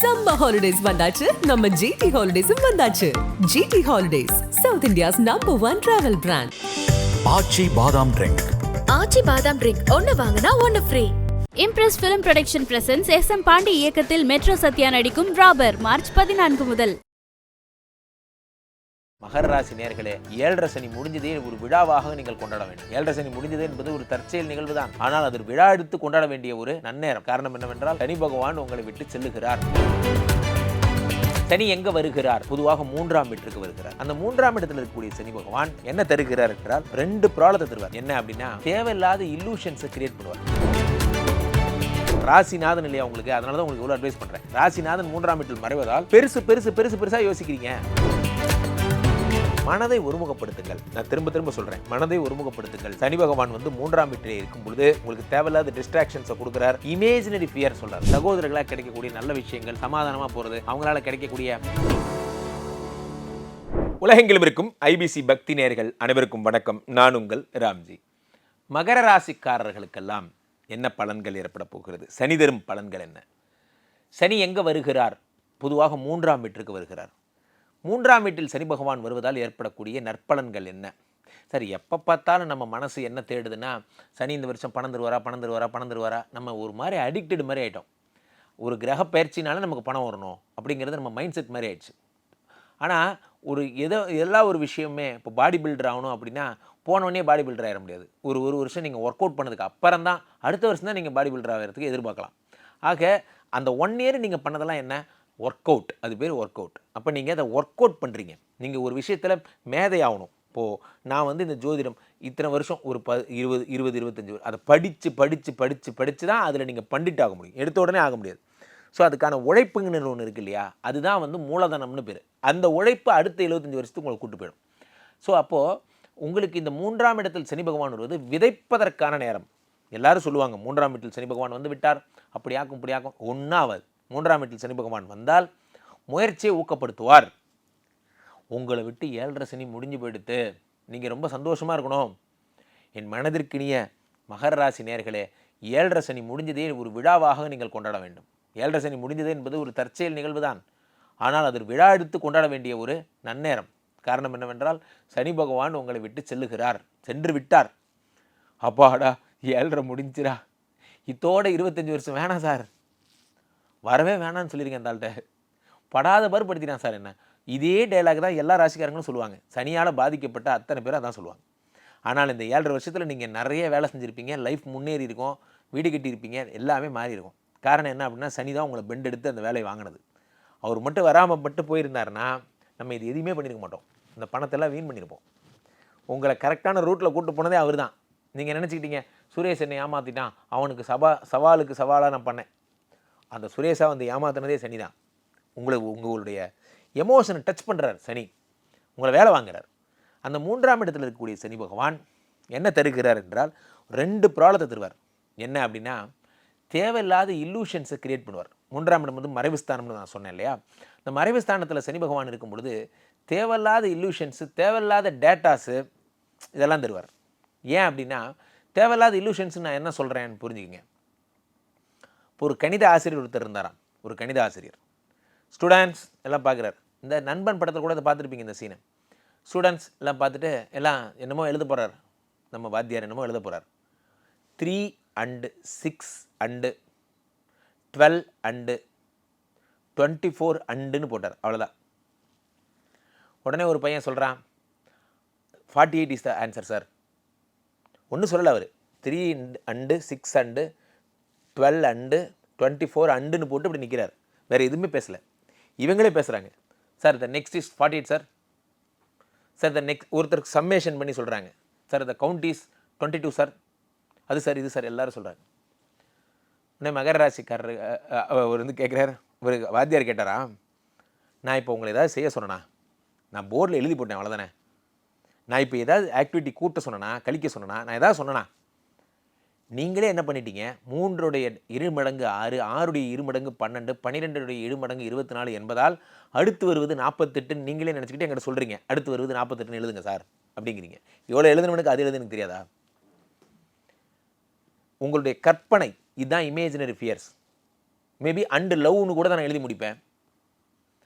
Summer holidays வந்தாச்சு. நம்ம GT ஹாலிடேஸும் வந்தாச்சு. GT holidays South India's number one travel brand Aachi badam drink Aachi badam drink ஒன்னு வாங்கினா ஒன்னு free Impress film production presents S M Pandi இயக்கத்தில் Metro Sathya நடிக்கும் ராபர் மார்ச் பதினான்கு முதல். மகர ராசி நேர்களே ஏழரை சனி முடிஞ்சதே ஒரு விழாவாக நீங்கள் கொண்டாட வேண்டும். ஏழரை சனி முடிஞ்சது என்பது ஒரு தற்செயல் நிகழ்வு தான் ஆனால் அது விழா எடுத்து கொண்டாட வேண்டிய ஒரு நன்னேரம். காரணம் என்னவென்றால் சனி பகவான் உங்களை விட்டு செல்லுகிறார். சனி எங்க வருகிறார்? பொதுவாக மூன்றாம் வீட்டிற்கு வருகிறார். அந்த மூன்றாம் இடத்துல இருக்கக்கூடிய சனி பகவான் என்ன தருகிறார் என்றால் ரெண்டு ப்ராப்ளத்தை தருவார். என்ன அப்படின்னா தேவையில்லாத இல்லூஷன்ஸை கிரியேட் பண்ணுவார். ராசிநாதன் இல்லையா உங்களுக்கு? அதனால தான் உங்களுக்கு இவ்வளோ அட்வைஸ் பண்ணுறேன் ராசிநாதன் மூன்றாம் வீட்டில் மறைவதால் பெருசு பெருசு பெருசு பெருசாக யோசிக்கிறீங்க. மனதை ஒருமுகப்படுத்துங்கள். நான் திரும்ப திரும்ப சொல்றேன். மனதை ஒருமுகப்படுத்துங்கள். சனி பகவான் வந்து மூன்றாம் வீட்டிலே இருக்கும் பொழுது உங்களுக்கு தேவையில்லாத டிஸ்ட்ராக்ஷன்ஸை கொடுக்குறார். இமேஜினரி ஃபியர் சொல்றார். சகோதரர்களாக கிடைக்கக்கூடிய நல்ல விஷயங்கள் சமாதானமா போறது அவங்களால கிடைக்கக்கூடிய உலகெங்கிலும் இருக்கும் ஐபிசி பக்தி நேர்கள் அனைவருக்கும் வணக்கம். நான் உங்கள் ராம்ஜி. மகர ராசிக்காரர்களுக்கெல்லாம் என்ன பலன்கள் ஏற்பட போகிறது? சனி தரும் பலன்கள் என்ன? சனி எங்க வருகிறார்? பொதுவாக மூன்றாம் வீட்டிற்கு வருகிறார். மூன்றாம் வீட்டில் சனி பகவான் வருவதால் ஏற்படக்கூடிய நற்பலன்கள் என்ன? சரி எப்போ பார்த்தாலும் நம்ம மனசு என்ன தேடுதுன்னா சனி இந்த வருஷம் பணம் தருவாரா பணம் தருவாரா பணம் தருவாரா நம்ம ஒரு மாதிரி அடிக்டட் மாதிரி ஆகிட்டோம் ஒரு கிரக பயிற்சினால நமக்கு பணம் வரணும் அப்படிங்கிறது நம்ம மைண்ட் செட் மாதிரி ஆயிடுச்சு. ஆனால் ஒரு எதோ எல்லா ஒரு விஷயமே இப்போ பாடி பில்டர் ஆகணும் அப்படின்னா போனோடனே பாடி பில்டர் ஆகிட முடியாது. ஒரு ஒரு வருஷம் நீங்கள் ஒர்க் அவுட் பண்ணதுக்கு அப்புறம் தான் அடுத்த வருஷம் தான் நீங்கள் பாடி பில்டர் ஆகிறதுக்கு எதிர்பார்க்கலாம். ஆக அந்த ஒன் இயர் நீங்கள் பண்ணதெல்லாம் என்ன? ஒர்க் அவுட் அது பேர் ஒர்க் அவுட் அப்போ நீங்கள் அதை ஒர்க் அவுட் பண்ணுறீங்க நீங்கள் ஒரு விஷயத்தில் மேதை ஆகணும். இப்போது நான் வந்து இந்த ஜோதிடம் இத்தனை வருஷம் ஒரு ப இருபது இருபது இருபத்தஞ்சி வரு- அதை படித்து படித்து படித்து படித்து தான் அதில் நீங்கள் பண்டிட் ஆக முடியும். எடுத்த உடனே ஆக முடியாது. ஸோ அதுக்கான உழைப்புங்கன்னு ஒன்று இருக்கு இல்லையா? அதுதான் வந்து மூலதனம்னு பேர். அந்த உழைப்பு அடுத்த எழுபத்தஞ்சி வருஷத்துக்கு உங்களுக்கு கூட்டு போயிடும். ஸோ அப்போது உங்களுக்கு இந்த மூன்றாம் இடத்தில் சனி பகவான் வருவது விதைப்பதற்கான நேரம். எல்லாரும் சொல்லுவாங்க மூன்றாம் வீட்டில் சனி பகவான் வந்து விட்டார். அப்படியாக்கும் இப்படியாக்கும் ஒன்றாவது மூன்றாம் வீட்டில் சனி பகவான் வந்தால் முயற்சியை ஊக்கப்படுத்துவார். உங்களை விட்டு ஏழரை சனி முடிஞ்சு போயிடுத்து. நீங்கள் ரொம்ப சந்தோஷமாக இருக்கணும். என் மனதிற்கினிய மகர ராசி நேர்களே ஏழரை சனி முடிஞ்சதே ஒரு விழாவாக நீங்கள் கொண்டாட வேண்டும். ஏழரை சனி முடிஞ்சது என்பது ஒரு தற்செயல் நிகழ்வு தான் ஆனால் அது விழா எடுத்து கொண்டாட வேண்டிய ஒரு நன்னேரம். காரணம் என்னவென்றால் சனி பகவான் உங்களை விட்டு செல்லுகிறார் சென்று விட்டார். அப்பாடா ஏழரை முடிஞ்சிரா இத்தோட இருபத்தஞ்சி வருஷம் வேணாம் சார். வரவே வேணாம்னு சொல்லியிருக்கேன் அந்த ஆள்கிட்ட. படாத பருப்படுத்தினான் சார் என்ன. இதே டைலாக் தான் எல்லா ராசிக்காரங்களும் சொல்லுவாங்க. சனியால் பாதிக்கப்பட்ட அத்தனை பேரும் அதான் சொல்லுவாங்க. ஆனால் இந்த ஏழரை வருஷத்தில் நீங்கள் நிறைய வேலை செஞ்சுருப்பீங்க. லைஃப் முன்னேறி இருக்கும். வீடு கட்டியிருப்பீங்க. எல்லாமே மாறி இருக்கும். காரணம் என்ன அப்படின்னா சனி தான் உங்களை பெண்ட் எடுத்து அந்த வேலையை வாங்கினது. அவர் மட்டும் வராமல் மட்டும் போயிருந்தாருன்னா நம்ம இது எதுவுமே பண்ணியிருக்க மாட்டோம். இந்த பணத்தெல்லாம் வீண் பண்ணியிருப்போம் உங்களை கரெக்டான ரூட்டில் கூட்டு போனதே அவர் தான் நீங்கள் நினச்சிக்கிட்டீங்க சுரேஷ் என்னை ஏமாற்றிட்டான் அவனுக்கு சவா சவாலுக்கு சவாலாக நான் பண்ணேன். அந்த சுரேஷாக வந்து ஏமாத்தினதே சனி தான். உங்களை உங்களுடைய எமோஷனை டச் பண்ணுறார் சனி. உங்களை வேலை வாங்குறார். அந்த மூன்றாம் இடத்தில் இருக்கக்கூடிய சனி பகவான் என்ன தருகிறார் என்றால் ரெண்டு ப்ராப்ளத்தை தருவார். என்ன அப்படின்னா தேவையில்லாத இல்லூஷன்ஸை கிரியேட் பண்ணுவார். மூன்றாம் இடம் வந்து மறைவுஸ்தானம்னு நான் சொன்னேன் இல்லையா? இந்த மறைவுஸ்தானத்தில் சனி பகவான் இருக்கும் பொழுது தேவையில்லாத இல்லூஷன்ஸு தேவையில்லாத டேட்டாஸு இதெல்லாம் தருவார். ஏன் அப்படின்னா தேவையில்லாத இல்லூஷன்ஸ் நான் என்ன சொல்கிறேன்னு புரிஞ்சுக்கங்க. இப்போ ஒரு கணித ஆசிரியர் ஒருத்தர் இருந்தாராம். ஒரு கணித ஆசிரியர். ஸ்டூடெண்ட்ஸ் எல்லாம் பார்க்குறாரு. இந்த நண்பன் படத்தில் கூட அதை பார்த்துருப்பீங்க இந்த சீனை ஸ்டூடெண்ட்ஸ் எல்லாம் பார்த்துட்டு எல்லாம் என்னமோ எழுத போகிறார் நம்ம வாத்தியார் என்னமோ எழுத போகிறார் three and six and twelve and twenty four அண்டுன்னு போட்டார். அவ்வளோதான் உடனே ஒரு பையன் சொல்கிறான் forty eight is the answer sir ஒன்றும் சொல்லலை அவர். Three and six and twelve and twenty four அண்டுன்னு போட்டு இப்படி நிற்கிறார் வேறு எதுவுமே பேசலை. இவங்களே பேசுகிறாங்க sir the next is forty eight sir sir the next ஒருத்தருக்கு சம்மேஷன் பண்ணி சொல்கிறாங்க sir the count is twenty two sir அது சார் இது சார் எல்லோரும் சொல்கிறாங்க உடனே மகர ராசிக்காரர் அவர் வந்து கேட்குறாரு ஒரு வாத்தியார் கேட்டாரா? நான் இப்போ உங்களை ஏதாவது செய்ய சொன்னேனா? நான் போர்டில் எழுதி போட்டேன் அவ்வளோதானே நான் இப்போ ஏதாவது ஆக்டிவிட்டி கூட்ட சொன்னேனா? கழிக்க சொன்னேனா? நான் ஏதாவது சொன்னேனா? நீங்களே என்ன பண்ணிட்டீங்க? மூன்றுடைய இரு மடங்கு ஆறு ஆறுடைய இரு மடங்கு பன்னெண்டு பன்னிரெண்டுடைய இரு மடங்கு இருபத்தி நாலு என்பதால் அடுத்து வருவது நாற்பத்தெட்டுன்னு நீங்களே நினச்சிக்கிட்டு என்கிட்ட சொல்கிறீங்க அடுத்து வருவது நாற்பத்தெட்டுன்னு எழுதுங்க சார் அப்படிங்கிறீங்க. இவ்வளோ எழுதுனவனுக்கு அது எழுதுன்னு தெரியாதா? உங்களுடைய கற்பனை இதுதான் இமேஜினரி ஃபியர்ஸ் மேபி அண்டு லவ்னு கூட நான் எழுதி முடிப்பேன்.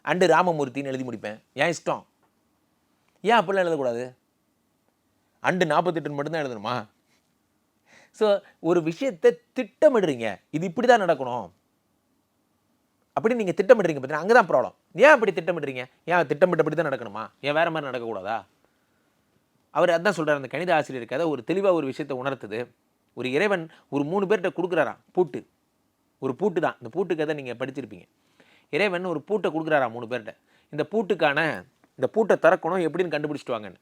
அண்டு ராமமூர்த்தின்னு எழுதி முடிப்பேன். ஏன் இஷ்டம்? ஏன் அப்படிலாம் எழுதக்கூடாது? அண்டு நாற்பத்தெட்டுன்னு மட்டும்தான் எழுதணுமா? ஸோ ஒரு விஷயத்தை திட்டமிடுறீங்க. இது இப்படி தான் நடக்கணும். அப்படி நீங்கள் திட்டமிடுறீங்க பார்த்தீங்கன்னா அங்கே தான் ப்ராப்ளம் ஏன் அப்படி திட்டமிடுறீங்க? ஏன் திட்டமிட்டபடி தான் நடக்கணுமா? ஏன் வேறு மாதிரி நடக்கக்கூடாதா? அவர் அதான் சொல்கிறார் அந்த கணித ஆசிரியர் கதை ஒரு தெளிவாக ஒரு விஷயத்தை உணர்த்துது. ஒரு இறைவன் ஒரு மூணு பேர்கிட்ட கொடுக்குறாராம் பூட்டு. ஒரு பூட்டு தான் இந்த பூட்டு கதை நீங்கள் படிச்சிருப்பீங்க. இறைவன் ஒரு பூட்டை கொடுக்குறாராம் மூணு பேர்கிட்ட. இந்த பூட்டுக்கான இந்த பூட்டை திறக்கணும் எப்படின்னு கண்டுபிடிச்சிட்டு வாங்கன்னு.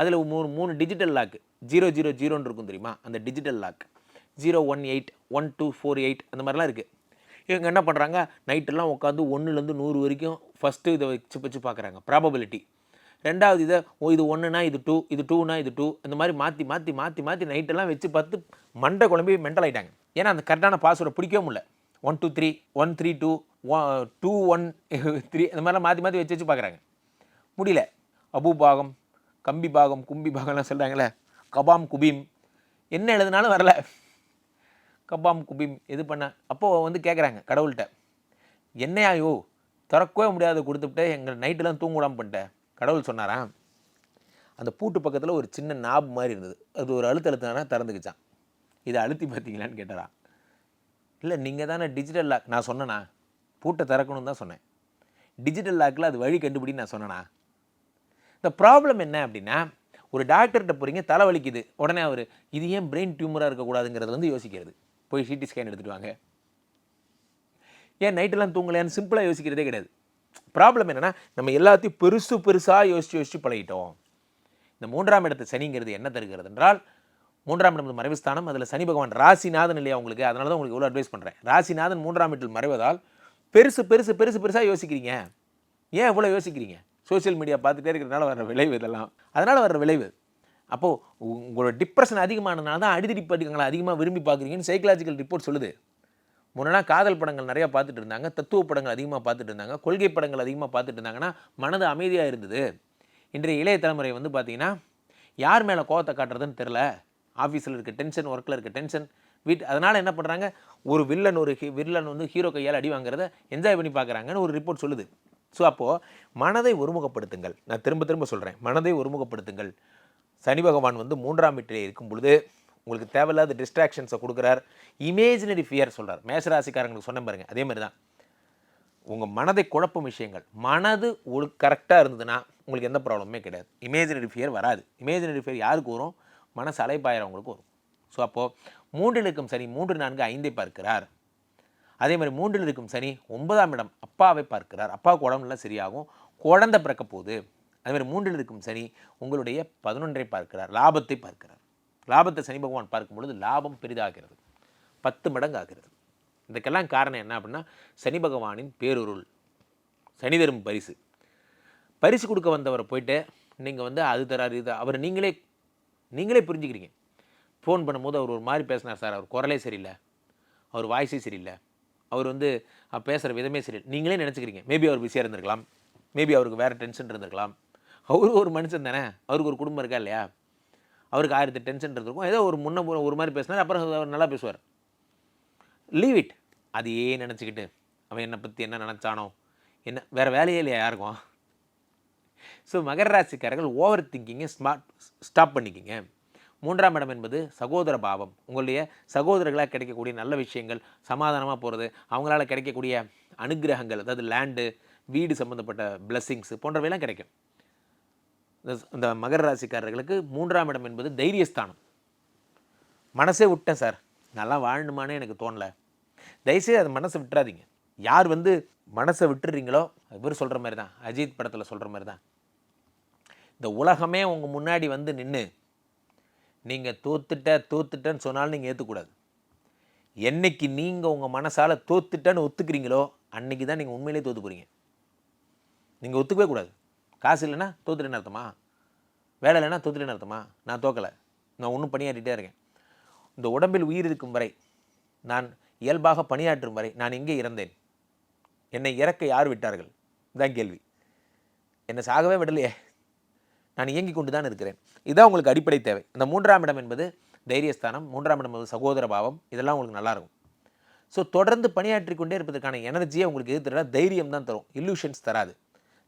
அதில் மூணு மூணு டிஜிட்டல் லாக்கு ஜீரோ ஜீரோ ஜீரோன்னு இருக்கும் தெரியுமா? அந்த digital lock zero one eight one two four eight அந்த மாதிரிலாம் இருக்குது இவங்க என்ன பண்ணுறாங்க நைட்டெல்லாம் உட்காந்து ஒன்றுலேருந்து நூறு வரைக்கும் ஃபஸ்ட்டு இதை வச்சு வச்சு பார்க்குறாங்க. ப்ராபபிலிட்டி ரெண்டாவது இதை ஓ இது ஒன்றுனா இது டூ இது டூனா இது டூ இந்த மாதிரி மாற்றி மாற்றி மாற்றி மாற்றி நைட்டெல்லாம் வச்சு பார்த்து மண்டை குழம்பி மென்டல் ஆகிட்டாங்க ஏன்னா அந்த கரெக்டான பாஸ்வேர்டை பிடிக்கவே முடியல. One two three one three two two one three இந்த மாதிரிலாம் மாற்றி மாற்றி வச்சு வச்சு பார்க்குறாங்க. முடியல. அபூபாகம் கம்பி பாகம் கும்பி பாகம்லாம் சொல்கிறாங்களே கபாம் குபீம். என்ன எழுதுனாலும் வரல. கபாம் குபீம் இது பண்ண? அப்போது வந்து கேட்குறாங்க கடவுள்கிட்ட. என்னையாயோ திறக்கவே முடியாத கொடுத்துட்டு எங்கள் நைட்டெல்லாம் தூங்கலாம் பண்ணிட்டேன் கடவுள் சொன்னாரா? அந்த பூட்டு பக்கத்தில் ஒரு சின்ன நாப் மாதிரி இருந்தது. அது ஒரு அழுத்த அழுத்தினா திறந்துக்குச்சான் இதை அழுத்தி பார்த்தீங்களான்னு கேட்டாரா இல்லை நீங்கள் தானே டிஜிட்டல் லாக் நான் சொன்னேனா? பூட்டை திறக்கணும்னு தான் சொன்னேன். டிஜிட்டல் லாக்கில் அது வழி கண்டுபிடின்னு நான் சொன்னேனா? இந்த ப்ராப்ளம் என்ன அப்படின்னா ஒரு டாக்டர்கிட்ட போகிறீங்க தலை வலிக்குது. உடனே அவர் இது ஏன் பிரெயின் டியூமராக இருக்கக்கூடாதுங்கிறது வந்து யோசிக்கிறது. போய் சிடி ஸ்கேன் எடுத்துகிட்டு வாங்க. ஏன் நைட்டெல்லாம் தூங்கலையான்னு சிம்பிளாக யோசிக்கிறதே கிடையாது. ப்ராப்ளம் என்னென்னா நம்ம எல்லாத்தையும் பெருசு பெருசாக யோசித்து யோசித்து பழகிட்டோம். இந்த மூன்றாம் இடத்து சனிங்கிறது என்ன தருகிறது என்றால் மூன்றாம் இடம் மறைவுஸ்தானம் அதில் சனி பகவான் ராசிநாதன் இல்லையா உங்களுக்கு? அதனால தான் உங்களுக்கு இவ்வளோ அட்வைஸ் பண்ணுறேன் ராசிநாதன் மூன்றாம் இடத்தில் மறைவதால் பெருசு பெருசு பெருசு பெருசாக யோசிக்கிறீங்க. ஏன் இவ்வளோ யோசிக்கிறீங்க? சோஷியல் மீடியா பார்த்துட்டே இருக்கிறதுனால வர விளைவு இதெல்லாம். அதனால் வர விளைவு. அப்போது உங்களோட டிப்ரெஷன் அதிகமானதுனால தான் அடிதடி படிக்கங்களை அதிகமாக விரும்பி பார்க்குறீங்கன்னு சைக்கலாஜிக்கல் ரிப்போர்ட் சொல்லுது. முன்னெல்லாம் காதல் படங்கள் நிறையா பார்த்துட்டு இருந்தாங்க தத்துவ படங்கள் அதிகமாக பார்த்துட்டு இருந்தாங்க கொள்கை படங்கள் அதிகமாக பார்த்துட்டு இருந்தாங்கன்னா மனது அமைதியாக இருந்தது. இன்றைய இளைய தலைமுறை வந்து பார்த்தீங்கன்னா யார் மேலே கோவத்தை காட்டுறதுன்னு தெரில ஆஃபீஸில் இருக்க டென்ஷன் ஒர்க்கில் இருக்க டென்ஷன் வீட் அதனால் என்ன பண்ணுறாங்க ஒரு வில்லன் ஒரு வில்லன் வந்து ஹீரோ கையால் அடி வாங்குறத என்ஜாய் பண்ணி பார்க்குறாங்கன்னு ஒரு ரிப்போர்ட் சொல்லுது. ஸோ அப்போது மனதை ஒருமுகப்படுத்துங்கள். நான் திரும்ப திரும்ப சொல்கிறேன் மனதை ஒருமுகப்படுத்துங்கள். சனி பகவான் வந்து மூன்றாம் வீட்டிலே இருக்கும் பொழுது உங்களுக்கு தேவையில்லாத டிஸ்ட்ராக்ஷன்ஸை கொடுக்குறார். இமேஜினரி ஃபியர் சொல்கிறார் மேசராசிக்காரங்களுக்கு சொன்ன பாருங்க. அதே மாதிரி தான் உங்கள் மனதை குழப்பும் விஷயங்கள். மனது ஒரு கரெக்டாக இருந்ததுன்னா உங்களுக்கு எந்த ப்ராப்ளமே கிடையாது. இமேஜினரி ஃபியர் வராது. இமேஜினரி ஃபியர் யாருக்கு வரும்? மனசு அலைப்பாயிரவங்களுக்கு வரும். ஸோ அப்போது மூன்றில் இருக்கும் சனி மூன்று நான்கு ஐந்தை பார்க்கிறார். அதே மாதிரி மூன்றில் இருக்கும் சனி ஒன்பதாம் இடம் அப்பாவை பார்க்கிறார். அப்பாவுக்கு உடம்புலாம் சரியாகும். குழந்தை பிறக்க போகுது. அதே மாதிரி மூன்றில் இருக்கும் சனி உங்களுடைய பதினொன்றை பார்க்கிறார். லாபத்தை பார்க்கிறார். லாபத்தை சனி பகவான் பார்க்கும் பொழுது லாபம் பெரிதாகிறது. பத்து மடங்கு ஆகிறது இதுக்கெல்லாம் காரணம் என்ன அப்படின்னா சனி பகவானின் பேருருள். சனி தரும் பரிசு. பரிசு கொடுக்க வந்தவரை போயிட்டு நீங்கள் வந்து அது தராரு இது அவர் நீங்களே நீங்களே புரிஞ்சுக்கிறீங்க. ஃபோன் பண்ணும்போது அவர் ஒரு மாதிரி பேசினார் சார். அவர் குரலே சரியில்லை. அவர் வாய்ஸே சரியில்லை. அவர் வந்து பேசுகிற விதமே சரி நீங்களே நினச்சிக்கிறீங்க. மேபி அவர் பிஸியாக இருந்திருக்கலாம். மேபி அவருக்கு வேறு டென்ஷன் இருந்திருக்கலாம். அவரு ஒரு மனுஷன் தானே? அவருக்கு ஒரு குடும்பம் இருக்கா இல்லையா? அவருக்கு ஆயிரத்தி டென்ஷன் இருந்திருக்கும். ஏதோ ஒரு முன்ன ஒரு- ஒரு மாதிரி பேசினார் அப்புறம் அவர் நல்லா பேசுவார். லீவ் இட் அதையே நினச்சிக்கிட்டு அவன் என்னை பற்றி என்ன நினச்சானோ என்ன வேறு வேலையே இல்லையா யாருக்கும்? ஸோ மகர ராசிக்காரர்கள் ஓவர் திங்கிங்கை ஸ்மார்ட் ஸ்டாப் பண்ணிக்கிங்க. மூன்றாம் இடம் என்பது சகோதர பாவம். உங்களுடைய சகோதரர்களாக கிடைக்கக்கூடிய நல்ல விஷயங்கள் சமாதானமாக போகிறது அவங்களால கிடைக்கக்கூடிய அனுக்கிரகங்கள் அதாவது லேண்டு வீடு சம்மந்தப்பட்ட பிளஸ்ஸிங்ஸ் போன்றவையெல்லாம் கிடைக்கும். இந்த- இந்த மகர ராசிக்காரர்களுக்கு மூன்றாம் இடம் என்பது தைரியஸ்தானம். மனசே விட்டேன் சார். நல்லா வாழணுமானே எனக்கு தோணல. தயவுசெய்து அது மனசை விட்டுறாதீங்க. யார் வந்து மனசை விட்டுறீங்களோ இவர் சொல்கிற மாதிரி தான் அஜித் படத்தில் சொல்கிற மாதிரி தான் இந்த உலகமே உங்கள் முன்னாடி வந்து நின்று நீங்கள் தோத்துட்ட தோத்துட்டேன்னு சொன்னாலும் நீங்கள் ஏற்றுக்கூடாது என்னைக்கு நீங்கள் உங்கள் மனசால் தோத்துட்டேன்னு ஒத்துக்கிறீங்களோ அன்றைக்கி தான் நீங்கள் உண்மையிலே தோத்து போகிறீங்க நீங்கள் ஒத்துக்கவே கூடாது. காசு இல்லைன்னா தோத்துட்டேன்னு அர்த்தமா? வேலை இல்லைன்னா தோத்துட்டேன்னு அர்த்தமா? நான் தோக்கலை. நான் ஒன்றும் பணியாற்றிட்டே இருக்கேன். இந்த உடம்பில் உயிர் இருக்கும் வரை நான் இயல்பாக பணியாற்றும் வரை நான் எங்கே இறந்தேன்? என்னை இறக்க யார் விட்டார்கள்? இதுதான் கேள்வி. என்னை சாகவே விடலையே. நான் இயங்கி கொண்டு தான் இருக்கிறேன். இதுதான் உங்களுக்கு அடிப்படை தேவை. இந்த மூன்றாம் இடம் என்பது தைரியஸ்தானம் மூன்றாம் இடம் என்பது சகோதர பாவம். இதெல்லாம் உங்களுக்கு நல்லாயிருக்கும் ஸோ தொடர்ந்து பணியாற்றி கொண்டே இருப்பதற்கான எனர்ஜியை உங்களுக்கு எது தரா தைரியம் தான் தரும். இல்லூஷன்ஸ் தராது.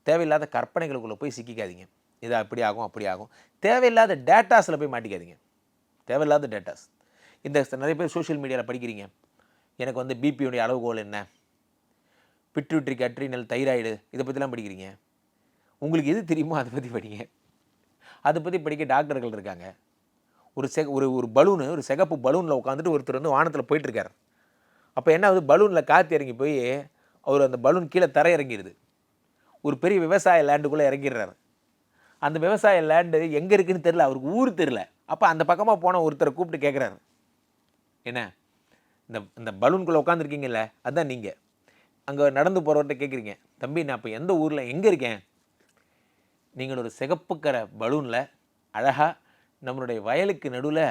தேவையில்லாத கற்பனைகளுக்குள்ளே போய் சிக்கிக்காதீங்க. இது அப்படி ஆகும் அப்படி ஆகும். தேவையில்லாத டேட்டாஸில் போய் மாட்டிக்காதீங்க. தேவையில்லாத டேட்டாஸ் இந்த நிறைய பேர் சோஷியல் மீடியாவில் படிக்கிறீங்க. எனக்கு வந்து பிபியுடைய அளவுகோல் என்ன? பிட்ரூட்ரிக் அட்ரினல் தைராய்டு இதை பற்றிலாம் படிக்கிறீங்க. உங்களுக்கு எது தெரியுமோ அதை பற்றி படிங்க. அதை பற்றி படிக்க டாக்டர்கள் இருக்காங்க. ஒரு செக ஒரு ஒரு பலூனு ஒரு சிகப்பு பலூனில் உட்காந்துட்டு ஒருத்தர் வந்து வானத்தில் போயிட்டுருக்காரு. அப்போ என்ன ஆகுது? பலூனில் காற்று இறங்கி போய் அவர் அந்த பலூன் கீழே தர இறங்கிடுது ஒரு பெரிய விவசாய லேண்டுக்குள்ளே இறங்கிடுறாரு. அந்த விவசாய லேண்டு எங்கே இருக்குன்னு தெரில அவருக்கு ஊர் தெரில அப்போ அந்த பக்கமாக போன ஒருத்தரை கூப்பிட்டு கேட்குறாரு என்ன? இந்த இந்த பலூன்குள்ளே உட்காந்துருக்கீங்கல்ல அதுதான் நீங்கள் அங்கே நடந்து போகிறவர்கிட்ட கேட்குறீங்க தம்பி நான் இப்போ எந்த ஊரில் எங்கே இருக்கேன்? நீங்கள் ஒரு சிகப்புக்கர பலூனில் அழகாக நம்மளுடைய வயலுக்கு நடுவில்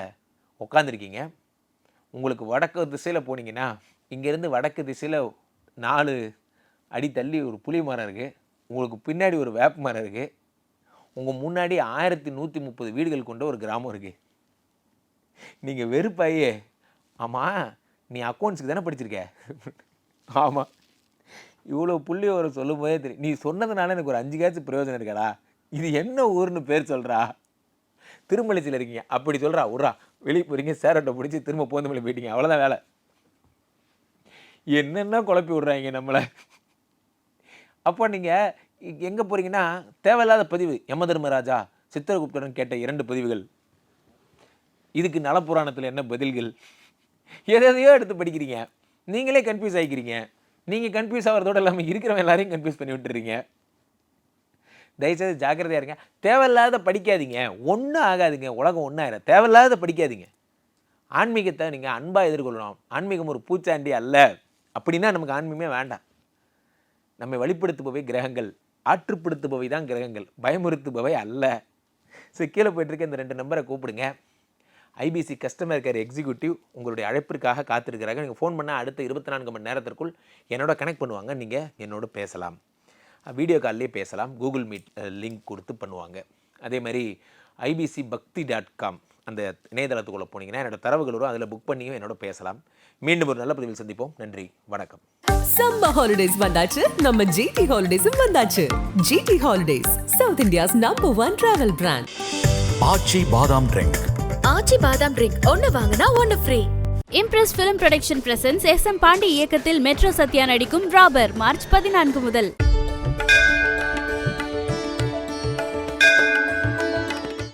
உட்காந்துருக்கீங்க உங்களுக்கு வடக்கு திசையில் போனீங்கன்னா இங்கேருந்து வடக்கு திசையில் நாலு அடி தள்ளி ஒரு புளி மரம் இருக்குது உங்களுக்கு பின்னாடி ஒரு வேப்ப மரம் இருக்குது உங்கள் முன்னாடி ஆயிரத்தி நூற்றி முப்பது வீடுகள் கொண்ட ஒரு கிராமம் இருக்குது நீங்கள் வெறுப்பாயே ஆமாம் நீ அக்கௌண்ட்ஸுக்கு தானே படிச்சிருக்க? ஆமாம் இவ்வளோ புள்ளி ஒரு சொல்லும் போதே தெரியும் நீ சொன்னதுனால எனக்கு ஒரு அஞ்சு காசு பிரயோஜனம் இருக்காடா? இது என்ன ஊர்னு பேர் சொல்கிறா திருமலைச்சியில் இருக்கீங்க. அப்படி சொல்கிறா உட்றா வெளியே போகிறீங்க சேரட்டை பிடிச்சி திரும்ப போந்தமலை போயிட்டீங்க அவ்வளோதான் வேலை. என்னென்ன குழப்பி விட்றாங்க நம்மளை? அப்போ நீங்கள் எங்கே போகிறீங்கன்னா தேவையில்லாத பதிவு யம தர்மராஜா சித்திரகுப்தன் கேட்ட இரண்டு பதிவுகள். இதுக்கு நலப்புராணத்தில் என்ன பதில்கள்? எதையோ எடுத்து படிக்கிறீங்க. நீங்களே கன்ஃபியூஸ் ஆகிக்கிறீங்க நீங்கள் கன்ஃபியூஸ் ஆகிறதோட இல்லாமல் இருக்கிறவங்க எல்லாரையும் கன்ஃபியூஸ் பண்ணி விட்டுறீங்க. தயவுசெய்து ஜாக்கிரதையாக இருங்க. தேவையில்லாத படிக்காதீங்க. ஒன்றும் ஆகாதுங்க. உலகம் ஒன்றும் ஆயிரம் தேவையில்லாத படிக்காதீங்க. ஆன்மீகத்தை நீங்கள் அன்பாக எதிர்கொள்ளணும். ஆன்மீகம் ஒரு பூச்சாண்டி அல்ல. அப்படின்னா நமக்கு ஆன்மீகமே வேண்டாம். நம்மை வழிப்படுத்துபவை கிரகங்கள். ஆற்றுப்படுத்துபவை தான் கிரகங்கள். பயமுறுத்துபவை அல்ல. ஸோ கீழே போயிட்டுருக்க இந்த ரெண்டு நம்பரை கூப்பிடுங்க. ஐபிசி கஸ்டமர் கேர் எக்ஸிக்யூட்டிவ் உங்களுடைய அழைப்பிற்காக காத்திருக்கிறாங்க. நீங்கள் ஃபோன் பண்ணால் அடுத்த இருபத்தி நான்கு மணி நேரத்திற்குள் என்னோட கனெக்ட் பண்ணுவாங்க. நீங்கள் என்னோட பேசலாம். வீடியோ கால்லேயே பேசலாம். கூகுள் மீட் லிங்க் கொடுத்து பண்ணுவாங்க. அதே மாதிரி ஐபிசி பக்தி டாட் காம் அந்த இணையதளத்துக்குள்ளே போனீங்கன்னா என்னோட தரவுகள் வரும். அதில் புக் பண்ணியும் என்னோட பேசலாம். மீண்டும் ஒரு நல்ல பதிவில் சந்திப்போம். நன்றி. வணக்கம். சம்மர் ஹாலிடேஸ் வந்தாச்சு. நம்ம ஜிடி ஹாலிடேஸும் வந்தாச்சு. GT holidays South India's number one travel brand Aachi badam drink Aachi badam drink ஒன்னு வாங்கினா ஒன்னு free Impress film production presents S M Pandi இயக்கத்தில் மெட்ரோ சத்யா நடிக்கும் ராபர் மார்ச் பதினான்கு முதல்.